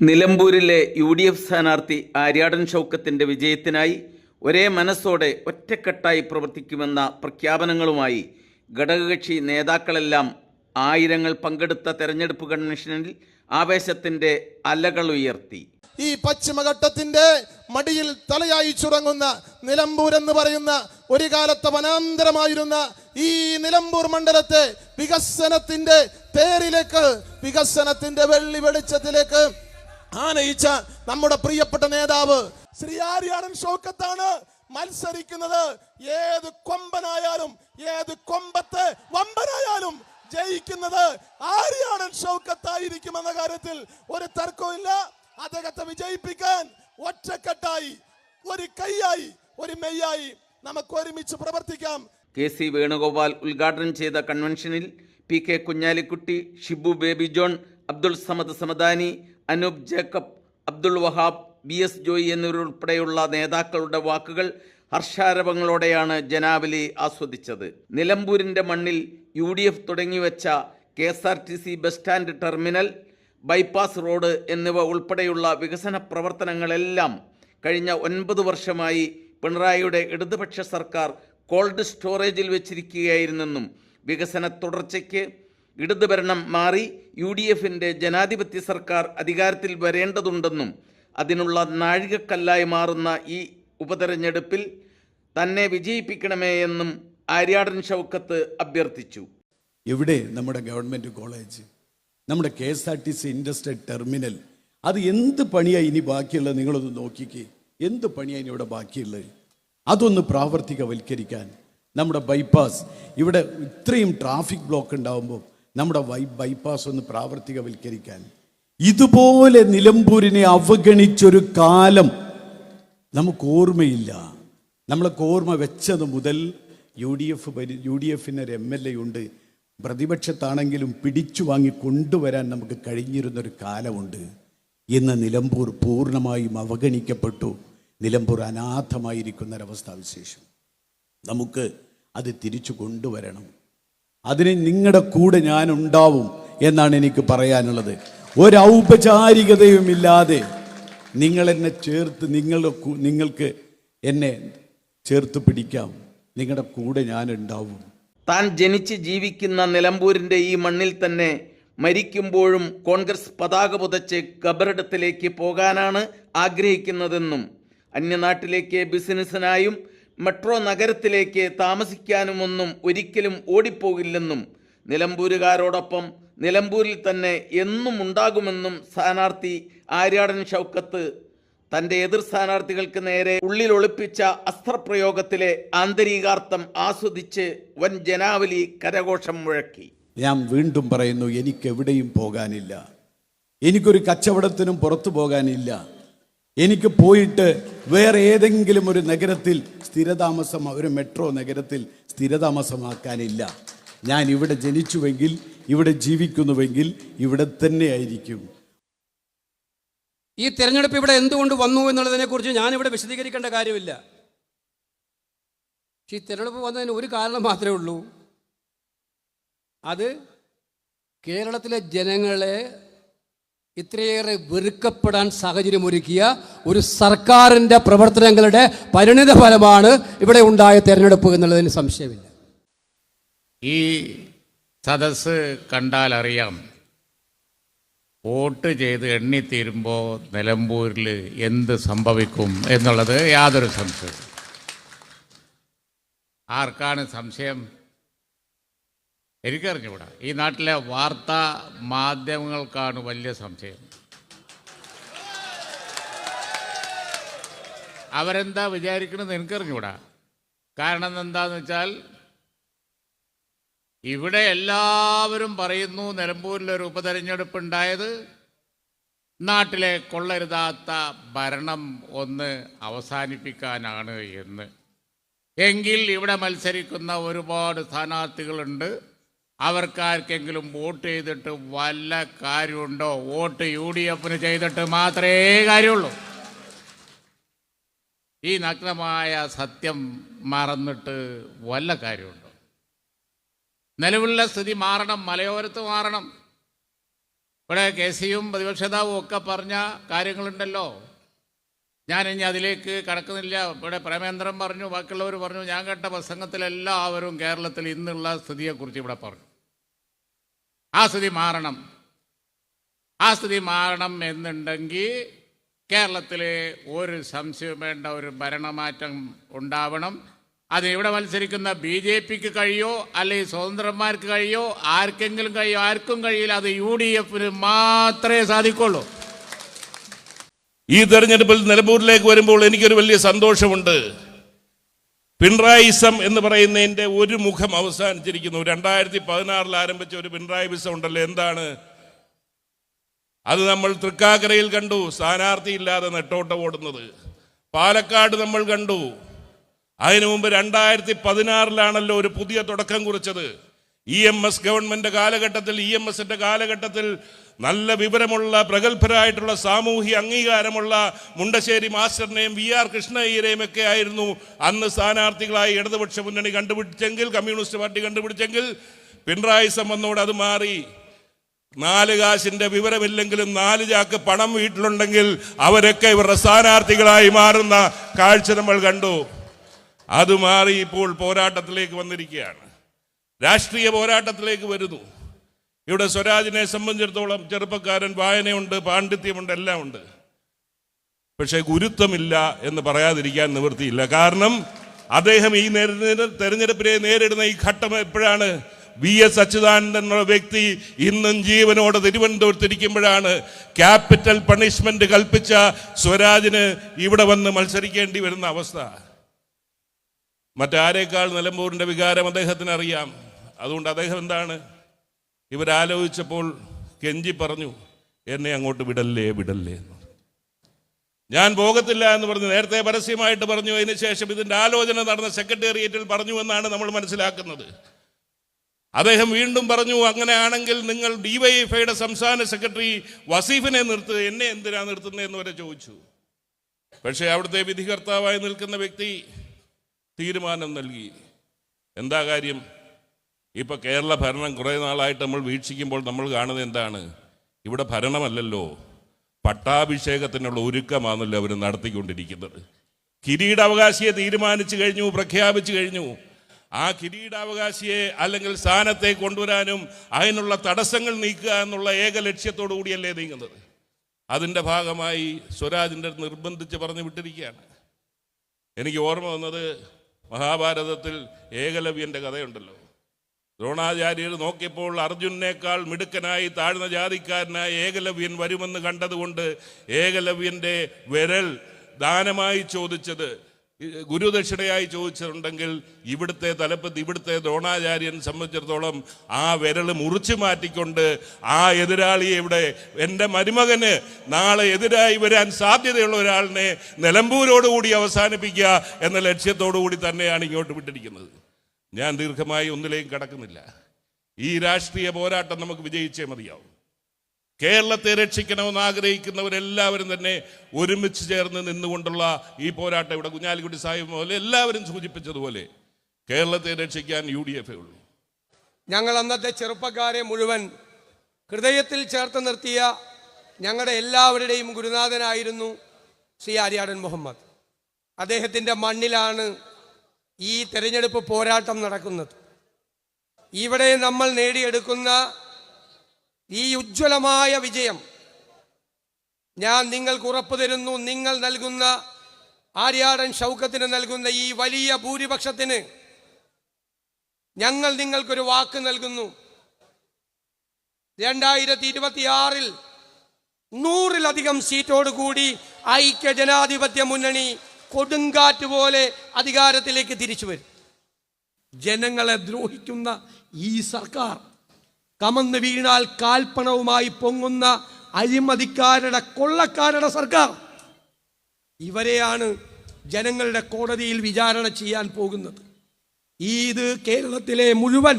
നിലമ്പൂരിലെ U D F സ്ഥാനാർത്ഥി ആര്യാടൻ ഷൗക്കത്തിന്റെ വിജയത്തിനായി ഒരേ മനസ്സോടെ ഒറ്റക്കെട്ടായി പ്രവർത്തിക്കുമെന്ന പ്രഖ്യാപനങ്ങളുമായി ഘടകകക്ഷി നേതാക്കളെല്ലാം ആയിരങ്ങൾ പങ്കെടുത്ത തെരഞ്ഞെടുപ്പ് കൺവെൻഷനിൽ ആവേശത്തിന്റെ അലകൾ ഉയർത്തി. ഈ പശ്ചിമഘട്ടത്തിന്റെ മടിയിൽ തലയായി ചുറങ്ങുന്ന നിലമ്പൂർ എന്ന് പറയുന്ന ഒരു കാലത്തെ വനാന്തരമായിരുന്ന ഈ നിലമ്പൂർ മണ്ഡലത്തെ വികസനത്തിന്റെ പേരിലേക്ക് വികസനത്തിന്റെ വെള്ളി വെളിച്ചത്തിലേക്ക് ആനയിച്ച നമ്മുടെ പ്രിയപ്പെട്ട നേതാവ് ശ്രീ ആര്യാടൻ ഷൗക്കത്താണ് മത്സരിക്കുന്നത്. ഏത് കൊമ്പനായാലും ഏത് കൊമ്പത്തെ വമ്പനായാലും ജയിക്കുന്നത് ആര്യാടൻ ഷൗക്കത്തായിരിക്കും എന്ന കാര്യത്തിൽ ഒരു തർക്കമില്ല അദ്ദേഹത്തെ വിജയിപ്പിക്കാൻ ഒറ്റക്കെട്ടായി ഒരു കൈയായി ഒരു മെയ്യായി നമുക്ക് ഒരുമിച്ച് പ്രവർത്തിക്കാം. കെ സി വേണുഗോപാൽ ഉദ്ഘാടനം ചെയ്ത കൺവെൻഷനിൽ P K Kunhalikutty Shibu Baby John Abdul Samad Samadani Anoop Jacob Abdul Wahab B S Joy എന്നിവരുൾപ്പെടെയുള്ള നേതാക്കളുടെ വാക്കുകൾ ഹർഷാരവങ്ങളോടെയാണ് ജനാവലി ആസ്വദിച്ചത്. നിലമ്പൂരിന്റെ മണ്ണിൽ U D F തുടങ്ങിവെച്ച K S R T C bus stand terminal bypass road എന്നിവ ഉൾപ്പെടെയുള്ള വികസന പ്രവർത്തനങ്ങളെല്ലാം കഴിഞ്ഞ ഒൻപത് വർഷമായി പിണറായിയുടെ ഇടതുപക്ഷ സർക്കാർ കോൾഡ് സ്റ്റോറേജിൽ വെച്ചിരിക്കുകയായിരുന്നെന്നും വികസന തുടർച്ചയ്ക്ക് ഇടതുഭരണം മാറി യു ഡി എഫിന്റെ ജനാധിപത്യ സർക്കാർ അധികാരത്തിൽ വരേണ്ടതുണ്ടെന്നും അതിനുള്ള നാഴികക്കല്ലായി മാറുന്ന ഈ ഉപതെരഞ്ഞെടുപ്പിൽ തന്നെ വിജയിപ്പിക്കണമേ എന്നും ആര്യാടൻ ഷൗക്കത്ത് അഭ്യർത്ഥിച്ചു. എവിടെ? നമ്മുടെ ഗവൺമെന്റ് കോളേജ്. നമ്മുടെ K S R T C industrial terminal. അത് എന്ത് പണിയാണ് ഇനി ബാക്കിയുള്ളത്? നിങ്ങളൊന്ന് നോക്കിക്കേ. എന്ത് പണിയാണ് ഇനി ഇവിടെ ബാക്കിയുള്ളത്? അതൊന്ന് പ്രാവർത്തികവൽക്കരിക്കാൻ നമ്മുടെ ബൈപ്പാസ് ഇവിടെ ഇത്രയും ട്രാഫിക് ബ്ലോക്ക് ഉണ്ടാവുമ്പോൾ നമ്മുടെ വൈ ബൈപ്പാസ് ഒന്ന് പ്രാവർത്തികവൽക്കരിക്കാൻ. ഇതുപോലെ നിലമ്പൂരിനെ അവഗണിച്ചൊരു കാലം നമുക്ക് ഓർമ്മയില്ല നമ്മളൊക്കെ ഓർമ്മ വെച്ചത് മുതൽ യു ഡി എഫ് പരി യു ഡി എഫിന് ഒരു എം എൽ എ ഉണ്ട്. പ്രതിപക്ഷത്താണെങ്കിലും പിടിച്ചു വാങ്ങി കൊണ്ടുവരാൻ നമുക്ക് കഴിഞ്ഞിരുന്നൊരു കാലമുണ്ട്. ഇന്ന് നിലമ്പൂർ പൂർണമായും അവഗണിക്കപ്പെട്ടു. നിലമ്പൂർ അനാഥമായിരിക്കുന്നൊരവസ്ഥാവിശേഷം. നമുക്ക് അത് തിരിച്ചു കൊണ്ടുവരണം. അതിന് നിങ്ങളുടെ കൂടെ ഞാൻ ഉണ്ടാവും എന്നാണ് എനിക്ക് പറയാനുള്ളത്. ഒരൗപചാരികതയുമില്ലാതെ നിങ്ങൾ എന്നെ ചേർത്ത് നിങ്ങളുടെ നിങ്ങൾക്ക് എന്നെ ചേർത്ത് പിടിക്കാം. നിങ്ങളുടെ കൂടെ ഞാൻ ഉണ്ടാവും താൻ ജനിച്ച് ജീവിക്കുന്ന നിലമ്പൂരിന്റെ ഈ മണ്ണിൽ തന്നെ മരിക്കുമ്പോഴും കോൺഗ്രസ് പതാക പുതച്ച് ഖബറിടത്തിലേക്ക് പോകാനാണ് ആഗ്രഹിക്കുന്നതെന്നും അന്യനാട്ടിലേക്ക് ബിസിനസ്സിനായും മെട്രോ നഗരത്തിലേക്ക് താമസിക്കാനുമൊന്നും ഒരിക്കലും ഓടിപ്പോകില്ലെന്നും നിലമ്പൂരുകാരോടൊപ്പം നിലമ്പൂരിൽ തന്നെ എന്നും ഉണ്ടാകുമെന്നും സ്ഥാനാർത്ഥി ആര്യാടൻ ഷൗക്കത്ത് തന്റെ എതിർ സ്ഥാനാർത്ഥികൾക്ക് നേരെ ഉള്ളിൽ ഒളിപ്പിച്ച അസ്ത്രപ്രയോഗത്തിലെ ആന്തരികാർത്ഥം ആസ്വദിച്ച് വൻ ജനാവലി കരഘോഷം മുഴക്കി. ഞാൻ വീണ്ടും പറയുന്നു എനിക്ക് എവിടെയും പോകാനില്ല. എനിക്കൊരു കച്ചവടത്തിനും പുറത്തു പോകാനില്ല. എനിക്ക് പോയിട്ട് വേറെ ഏതെങ്കിലും ഒരു നഗരത്തിൽ സ്ഥിരതാമസം ഒരു മെട്രോ നഗരത്തിൽ സ്ഥിരതാമസമാക്കാനില്ല. ഞാൻ ഇവിടെ ജനിച്ചുവെങ്കിൽ ഇവിടെ ജീവിക്കുന്നുവെങ്കിൽ ഇവിടെ തന്നെ ആയിരിക്കും. ഈ തെരഞ്ഞെടുപ്പ് ഇവിടെ എന്തുകൊണ്ട് വന്നു എന്നുള്ളതിനെ എന്നുള്ളതിനെക്കുറിച്ച് ഇവിടെ വിശദീകരിക്കേണ്ട കാര്യമില്ല. പക്ഷെ ഈ തെരഞ്ഞെടുപ്പ് വന്നതിന് ഒരു കാരണം മാത്രമേ ഉള്ളൂ. അത് കേരളത്തിലെ ജനങ്ങളെ ഇത്രയേറെ വെറുക്കപ്പെടാൻ സാഹചര്യമൊരുക്കിയ ഒരു സർക്കാരിന്റെ പ്രവർത്തനങ്ങളുടെ പരിണിത ഫലമാണ് ഇവിടെ ഉണ്ടായ തെരഞ്ഞെടുപ്പ് എന്നുള്ളതിന് സംശയമില്ല. ഈ സദസ്സ് കണ്ടാൽ അറിയാം വോട്ട് ചെയ്ത് എണ്ണിത്തീരുമ്പോൾ നിലമ്പൂരിൽ എന്ത് സംഭവിക്കും എന്നുള്ളത് യാതൊരു സംശയവും ആർക്കാണ് സംശയം? എനിക്കറിഞ്ഞുകൂടാ. ഈ നാട്ടിലെ വാർത്താ മാധ്യമങ്ങൾക്കാണ് വലിയ സംശയം. അവരെന്താ വിചാരിക്കണമെന്ന് എനിക്കറിഞ്ഞുകൂടാ. കാരണം എന്താന്ന് വെച്ചാൽ ഇവിടെ എല്ലാവരും പറയുന്നു നിലമ്പൂരിലൊരു ഉപതെരഞ്ഞെടുപ്പ് ഉണ്ടായത് നാട്ടിലെ കൊള്ളരുതാത്ത ഭരണം ഒന്ന് അവസാനിപ്പിക്കാനാണ് എന്ന്. എങ്കിൽ ഇവിടെ മത്സരിക്കുന്ന ഒരുപാട് സ്ഥാനാർത്ഥികളുണ്ട്. അവർക്കാർക്കെങ്കിലും വോട്ട് ചെയ്തിട്ട് വല്ല കാര്യമുണ്ടോ? വോട്ട് യു ഡി എഫിന് ചെയ്തിട്ട് മാത്രമേ കാര്യമുള്ളൂ. ഈ നഗ്നമായ സത്യം മറന്നിട്ട് വല്ല കാര്യമുണ്ടോ? നിലവിലുള്ള സ്ഥിതി മാറണം മലയോരത്ത് മാറണം. ഇവിടെ കെ സിയും പ്രതിപക്ഷ നേതാവും ഒക്കെ പറഞ്ഞ കാര്യങ്ങളുണ്ടല്ലോ. ഞാൻ ഇനി അതിലേക്ക് കടക്കുന്നില്ല. ഇവിടെ പ്രേമേന്ദ്രൻ പറഞ്ഞു ബാക്കിയുള്ളവർ പറഞ്ഞു. ഞാൻ കേട്ട പ്രസംഗത്തിലെല്ലാവരും കേരളത്തിൽ ഇന്നുള്ള സ്ഥിതിയെക്കുറിച്ച് ഇവിടെ പറഞ്ഞു. ആ സ്ഥിതി മാറണം. ആ സ്ഥിതി മാറണം എന്നുണ്ടെങ്കിൽ കേരളത്തിൽ ഒരു സംശയം വേണ്ട ഒരു ഭരണമാറ്റം ഉണ്ടാവണം. അത് ഇവിടെ മത്സരിക്കുന്ന ബി ജെ പിക്ക് കഴിയോ അല്ലെങ്കിൽ സ്വതന്ത്രന്മാർക്ക് കഴിയോ ആർക്കെങ്കിലും കഴിയോ ആർക്കും കഴിയില്ല. അത് യു ഡി എഫിന് മാത്രമേ സാധിക്കുള്ളൂ. ഈ തെരഞ്ഞെടുപ്പിൽ നിലമ്പൂരിലേക്ക് വരുമ്പോൾ എനിക്കൊരു വലിയ സന്തോഷമുണ്ട്. പിണറായിസം എന്ന് പറയുന്നതിന്റെ ഒരു മുഖം അവസാനിച്ചിരിക്കുന്നു. രണ്ടായിരത്തി പതിനാറിൽ ആരംഭിച്ച ഒരു പിണറായി വിസം ഉണ്ടല്ലോ എന്താണ്? അത് നമ്മൾ തൃക്കാക്കരയിൽ കണ്ടു സ്ഥാനാർത്ഥിയില്ലാതെ നെട്ടോട്ടം ഓടുന്നത്. പാലക്കാട് നമ്മൾ കണ്ടു. അതിനു മുമ്പ് രണ്ടായിരത്തി പതിനാറിലാണല്ലോ ഒരു പുതിയ തുടക്കം കുറിച്ചത്. ഇ എം എസ് ഗവൺമെന്റ് കാലഘട്ടത്തിൽ ഇ എം എസിന്റെ കാലഘട്ടത്തിൽ നല്ല വിവരമുള്ള പ്രഗത്ഭരായിട്ടുള്ള സാമൂഹ്യ അംഗീകാരമുള്ള മുണ്ടശ്ശേരി മാസ്റ്ററിനെയും വി ആർ കൃഷ്ണയ്യരെയും ഒക്കെ ആയിരുന്നു അന്ന് സ്ഥാനാർത്ഥികളായി ഇടതുപക്ഷ മുന്നണി കണ്ടുപിടിച്ചെങ്കിൽ കമ്മ്യൂണിസ്റ്റ് പാർട്ടി കണ്ടുപിടിച്ചെങ്കിൽ പിണറായി സംബന്ധോട് അത് മാറി. നാല് കാശിന്റെ വിവരമില്ലെങ്കിലും നാല് ചാക്ക് പണം വീട്ടിലുണ്ടെങ്കിൽ അവരൊക്കെ ഇവരുടെ സ്ഥാനാർത്ഥികളായി മാറുന്ന കാഴ്ച നമ്മൾ കണ്ടു. അത് മാറി ഇപ്പോൾ പോരാട്ടത്തിലേക്ക് വന്നിരിക്കുകയാണ്. രാഷ്ട്രീയ പോരാട്ടത്തിലേക്ക് വരുന്നു. ഇവിടെ സ്വരാജിനെ സംബന്ധിച്ചിടത്തോളം ചെറുപ്പക്കാരൻ വായനയുണ്ട് പാണ്ഡിത്യമുണ്ട് എല്ലാം ഉണ്ട് പക്ഷേ ഗുരുത്വമില്ല എന്ന് പറയാതിരിക്കാൻ നിവൃത്തിയില്ല. കാരണം അദ്ദേഹം ഈ തെരഞ്ഞെടുപ്പിനെ നേരിടുന്ന ഈ ഘട്ടം എപ്പോഴാണ്? വി എസ് അച്യുതാനന്ദൻ എന്നുള്ള വ്യക്തി ഇന്നും ജീവനോടെ തിരുവനന്തപുരത്തിരിക്കുമ്പോഴാണ് ക്യാപിറ്റൽ പണിഷ്മെന്റ് കൽപ്പിച്ച സ്വരാജിന് ഇവിടെ വന്ന് മത്സരിക്കേണ്ടി വരുന്ന അവസ്ഥ. മറ്റാരേക്കാൾ നിലമ്പൂരിന്റെ വികാരം അദ്ദേഹത്തിന് അറിയാം അതുകൊണ്ട് അദ്ദേഹം എന്താണ്? ഇവരാലോചിച്ചപ്പോൾ കെഞ്ചി പറഞ്ഞു എന്നെ അങ്ങോട്ട് വിടല്ലേ വിടല്ലേ എന്ന് ഞാൻ പോകത്തില്ല എന്ന് പറഞ്ഞു. നേരത്തെ പരസ്യമായിട്ട് പറഞ്ഞു. അതിന് ശേഷം ഇതിന്റെ ആലോചന നടന്ന സെക്രട്ടേറിയറ്റിൽ പറഞ്ഞു എന്നാണ് നമ്മൾ മനസ്സിലാക്കുന്നത്. അദ്ദേഹം വീണ്ടും പറഞ്ഞു അങ്ങനെയാണെങ്കിൽ നിങ്ങൾ ഡിവൈഎഫ്ഐയുടെ സംസ്ഥാന സെക്രട്ടറി വസീഫിനെ നിർത്തുക എന്നെ എന്തിനാ നിർത്തുന്നത് എന്ന് വരെ ചോദിച്ചു. പക്ഷേ അവിടുത്തെ വിധികർത്താവായി നിൽക്കുന്ന വ്യക്തി തീരുമാനം നൽകി. എന്താ കാര്യം? ഇപ്പൊ കേരള ഭരണം കുറേ നാളായിട്ട് നമ്മൾ വീക്ഷിക്കുമ്പോൾ നമ്മൾ കാണുന്നത് എന്താണ്? ഇവിടെ ഭരണമല്ലല്ലോ. പട്ടാഭിഷേകത്തിനുള്ള ഒരുക്കമാണല്ലോ അവർ നടത്തിക്കൊണ്ടിരിക്കുന്നത്. കിരീടാവകാശിയെ തീരുമാനിച്ചു കഴിഞ്ഞു പ്രഖ്യാപിച്ചു കഴിഞ്ഞു. ആ കിരീടാവകാശിയെ അല്ലെങ്കിൽ സ്ഥാനത്തെ കൊണ്ടുവരാനും അതിനുള്ള തടസ്സങ്ങൾ നീക്കുക എന്നുള്ള ഏക ലക്ഷ്യത്തോടു കൂടിയല്ലേ നീങ്ങുന്നത്. അതിന്റെ ഭാഗമായി സ്വരാജിന്റെ നിർബന്ധിച്ച് പറഞ്ഞു വിട്ടിരിക്കുകയാണ്. എനിക്ക് ഓർമ്മ വന്നത് മഹാഭാരതത്തിൽ ഏകലവ്യന്റെ കഥയുണ്ടല്ലോ. ദ്രോണാചാര്യർ നോക്കിയപ്പോൾ അർജുനേക്കാൾ മിടുക്കനായി താഴ്ന്ന ജാതിക്കാരനായി ഏകലവ്യൻ വരുമെന്ന് കണ്ടതുകൊണ്ട് ഏകലവ്യന്റെ വിരൽ ദാനമായി ചോദിച്ചത്. ഗുരുദക്ഷിണയായി ചോദിച്ചിട്ടുണ്ടെങ്കിൽ ഇവിടുത്തെ തലപ്പത്ത് ഇവിടുത്തെ ദ്രോണാചാര്യൻ സംബന്ധിച്ചിടത്തോളം ആ വിരൽ മുറിച്ചു മാറ്റിക്കൊണ്ട് ആ എതിരാളിയെ ഇവിടെ എന്റെ മരുമകന് നാളെ എതിരായി വരാൻ സാധ്യതയുള്ള ഒരാളിനെ നിലമ്പൂരോടുകൂടി അവസാനിപ്പിക്കുക എന്ന ലക്ഷ്യത്തോടു കൂടി തന്നെയാണ് ഇങ്ങോട്ട് വിട്ടിരിക്കുന്നത്. ഞാൻ ദീർഘമായി ഒന്നിലേയും കടക്കുന്നില്ല. ഈ രാഷ്ട്രീയ പോരാട്ടം നമുക്ക് വിജയിച്ചേ മതിയാവും. കേരളത്തെ രക്ഷിക്കണമെന്ന് ആഗ്രഹിക്കുന്നവരെല്ലാവരും തന്നെ ഒരുമിച്ച് ചേർന്ന് നിന്നുകൊണ്ടുള്ള ഈ പോരാട്ടം ഇവിടെ കുഞ്ഞാലിക്കുട്ടി സാഹിബ് പോലെ എല്ലാവരും സൂചിപ്പിച്ചതുപോലെ കേരളത്തെ രക്ഷിക്കാൻ യു ഡി എഫ് ഉള്ളൂ. ഞങ്ങൾ അന്നത്തെ ചെറുപ്പക്കാരെ മുഴുവൻ ഹൃദയത്തിൽ ചേർത്ത് നിർത്തിയ ഞങ്ങളുടെ എല്ലാവരുടെയും ഗുരുനാഥനായിരുന്നു ശ്രീ ആര്യാടൻ മുഹമ്മദ്. അദ്ദേഹത്തിന്റെ മണ്ണിലാണ് ഈ തെരഞ്ഞെടുപ്പ് പോരാട്ടം നടക്കുന്നത്. ഇവിടെ നമ്മൾ നേടിയെടുക്കുന്ന ഈ ഉജ്ജ്വലമായ വിജയം ഞാൻ നിങ്ങൾക്ക് ഉറപ്പു തരുന്നു. നിങ്ങൾ നൽകുന്ന ആര്യാടൻ ശൗക്കത്തിന് നൽകുന്ന ഈ വലിയ ഭൂരിപക്ഷത്തിന് ഞങ്ങൾ നിങ്ങൾക്കൊരു വാക്ക് നൽകുന്നു. രണ്ടായിരത്തി ഇരുപത്തിയാറിൽ നൂറിലധികം സീറ്റോട് കൂടി ഐക്യ ജനാധിപത്യ മുന്നണി കൊടുങ്കാറ്റ് പോലെ അധികാരത്തിലേക്ക് തിരിച്ചു വരും. ജനങ്ങളെ ദ്രോഹിക്കുന്ന ഈ സർക്കാർ കമന്ന് വീണാൽ കാൽപ്പണവുമായി പൊങ്ങുന്ന അഴിമതിക്കാരുടെ കൊള്ളക്കാരുടെ സർക്കാർ. ഇവരെയാണ് ജനങ്ങളുടെ കോടതിയിൽ വിചാരണ ചെയ്യാൻ പോകുന്നത്. ഈ ഇത് കേരളത്തിലെ മുഴുവൻ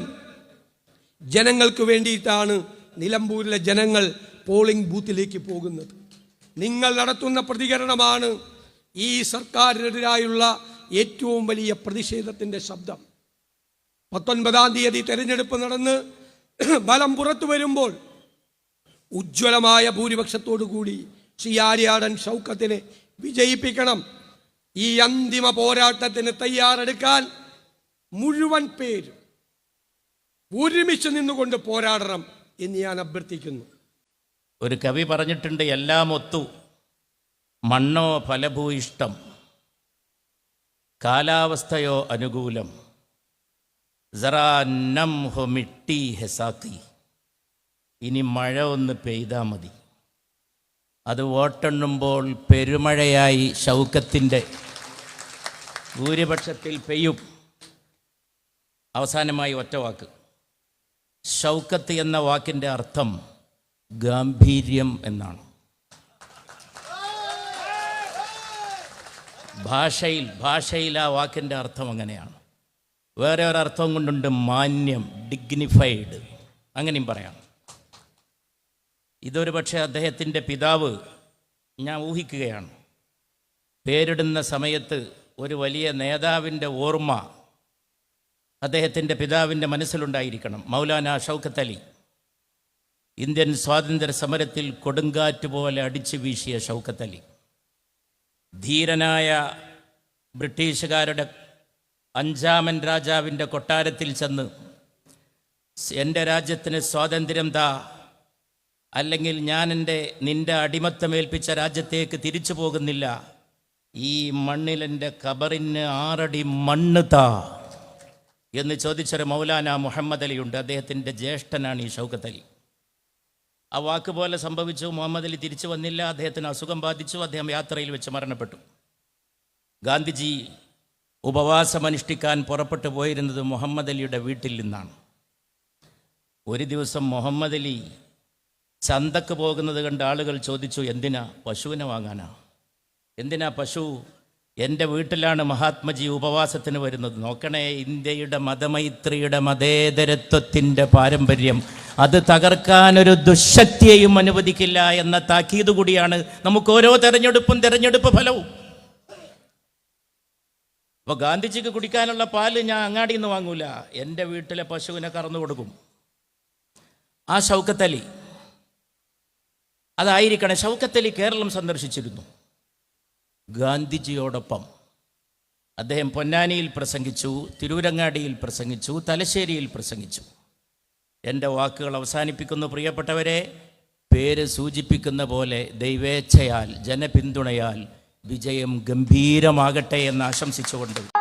ജനങ്ങൾക്ക് വേണ്ടിയിട്ടാണ് നിലമ്പൂരിലെ ജനങ്ങൾ പോളിംഗ് ബൂത്തിലേക്ക് പോകുന്നത്. നിങ്ങൾ നടത്തുന്ന പ്രതികരണമാണ് ഈ സർക്കാരിനെതിരായുള്ള ഏറ്റവും വലിയ പ്രതിഷേധത്തിന്റെ ശബ്ദം. പത്തൊൻപതാം തീയതി തെരഞ്ഞെടുപ്പ് നടന്ന് ബലം പുറത്തു വരുമ്പോൾ ഉജ്ജ്വലമായ ഭൂരിപക്ഷത്തോടു കൂടി ആര്യാടൻ ഷൗക്കത്തിനെ വിജയിപ്പിക്കണം. ഈ അന്തിമ പോരാട്ടത്തിന് തയ്യാറെടുക്കാൻ മുഴുവൻ പേരും ഒരുമിച്ച് നിന്നുകൊണ്ട് പോരാടണം എന്ന് ഞാൻ അഭ്യർത്ഥിക്കുന്നു. ഒരു കവി പറഞ്ഞിട്ടുണ്ട് എല്ലാം ഒത്തു. മണ്ണോ ഫലഭൂയിഷ്ടം കാലാവസ്ഥയോ അനുകൂലം. ജറാന്നം ഹോ മിട്ടി ഹെസാക്കി ഇനി മഴ ഒന്ന് പെയ്താൽ മതി. അത് വോട്ടെണ്ണുമ്പോൾ പെരുമഴയായി ശൗക്കത്തിന്റെ ഭൂരിപക്ഷത്തിൽ പെയ്യും. അവസാനമായി ഒറ്റ വാക്ക്. ഷൗക്കത്ത് എന്ന വാക്കിന്റെ അർത്ഥം ഗാംഭീര്യം എന്നാണ്. ഭാഷയിൽ ഭാഷയിൽ ആ വാക്കിന്റെ അർത്ഥം അങ്ങനെയാണ്. വേറെ ഒരർത്ഥം കൊണ്ടുണ്ട് മാന്യം ഡിഗ്നിഫൈഡ് അങ്ങനെയും പറയാം. ഇതൊരു പക്ഷേ അദ്ദേഹത്തിന്റെ പിതാവ് ഞാൻ ഊഹിക്കുകയാണ്. പേരിടുന്ന സമയത്ത് ഒരു വലിയ നേതാവിന്റെ ഓർമ്മ അദ്ദേഹത്തിന്റെ പിതാവിന്റെ മനസ്സിലുണ്ടായിരിക്കണം. മൗലാന ഷൗക്കത്ത് അലി. ഇന്ത്യൻ സ്വാതന്ത്ര്യ സമരത്തിൽ കൊടുങ്കാറ്റ് പോലെ അടിച്ചു വീശിയ ഷൗക്കത്ത് അലി. ധീരനായ ബ്രിട്ടീഷുകാരുടെ അഞ്ചാമൻ രാജാവിന്റെ കൊട്ടാരത്തിൽ ചെന്ന് എന്റെ രാജ്യത്തിന് സ്വാതന്ത്ര്യം താ അല്ലെങ്കിൽ ഞാൻ എന്റെ നിന്റെ അടിമത്തമേൽപ്പിച്ച രാജ്യത്തേക്ക് തിരിച്ചു പോകുന്നില്ല. ഈ മണ്ണിൽ എന്റെ കബറിന് ആറടി മണ്ണ് താ എന്ന് ചോദിച്ചൊരു മൗലാന മുഹമ്മദ് അലിയുണ്ട്. അദ്ദേഹത്തിന്റെ ജ്യേഷ്ഠനാണ് ഈ ഷൗക്കത്ത് അലി. ആ വാക്ക് പോലെ സംഭവിച്ചു. മുഹമ്മദ് അലി തിരിച്ചു വന്നില്ല. അദ്ദേഹത്തിന് അസുഖം ബാധിച്ചു. അദ്ദേഹം യാത്രയിൽ വെച്ച് മരണപ്പെട്ടു. ഗാന്ധിജി ഉപവാസമനുഷ്ഠിക്കാൻ പുറപ്പെട്ടു പോയിരുന്നത് മുഹമ്മദ് അലിയുടെ വീട്ടിൽ നിന്നാണ്. ഒരു ദിവസം മുഹമ്മദ് അലി ചന്തക്ക് പോകുന്നത് കണ്ട് ആളുകൾ ചോദിച്ചു എന്തിനാ പശുവിനെ വാങ്ങാനാ? എന്തിനാ പശു എന്റെ വീട്ടിലാണ് മഹാത്മജി ഉപവാസത്തിന് വരുന്നത്. നോക്കണേ ഇന്ത്യയുടെ മതമൈത്രിയുടെ മതേതരത്വത്തിന്റെ പാരമ്പര്യം. അത് തകർക്കാൻ ഒരു ദുശക്തിയെയും അനുവദിക്കില്ല എന്ന താക്കീത് കൂടിയാണ് നമുക്ക് ഓരോ തെരഞ്ഞെടുപ്പും തെരഞ്ഞെടുപ്പ് ഫലവും. അപ്പോൾ ഗാന്ധിജിക്ക് കുടിക്കാനുള്ള പാൽ ഞാൻ അങ്ങാടിയിൽ നിന്ന് വാങ്ങൂല. എന്റെ വീട്ടിലെ പശുവിനെ കറന്നു കൊടുക്കും. ആ ഷൗക്കത്തലി. അതായിരിക്കണം ഷൗക്കത്തലി കേരളം സന്ദർശിച്ചിരുന്നു. ഗാന്ധിജിയോടൊപ്പം. അദ്ദേഹം പൊന്നാനിയിൽ പ്രസംഗിച്ചു തിരൂരങ്ങാടിയിൽ പ്രസംഗിച്ചു തലശ്ശേരിയിൽ പ്രസംഗിച്ചു. എന്റെ വാക്കുകൾ അവസാനിപ്പിക്കുന്നു പ്രിയപ്പെട്ടവരെ. പേര് സൂചിപ്പിക്കുന്ന പോലെ ദൈവേച്ഛയാൽ ജനപിന്തുണയാൽ വിജയം ഗംഭീരമാകട്ടെ എന്ന് ആശംസിച്ചുകൊണ്ട്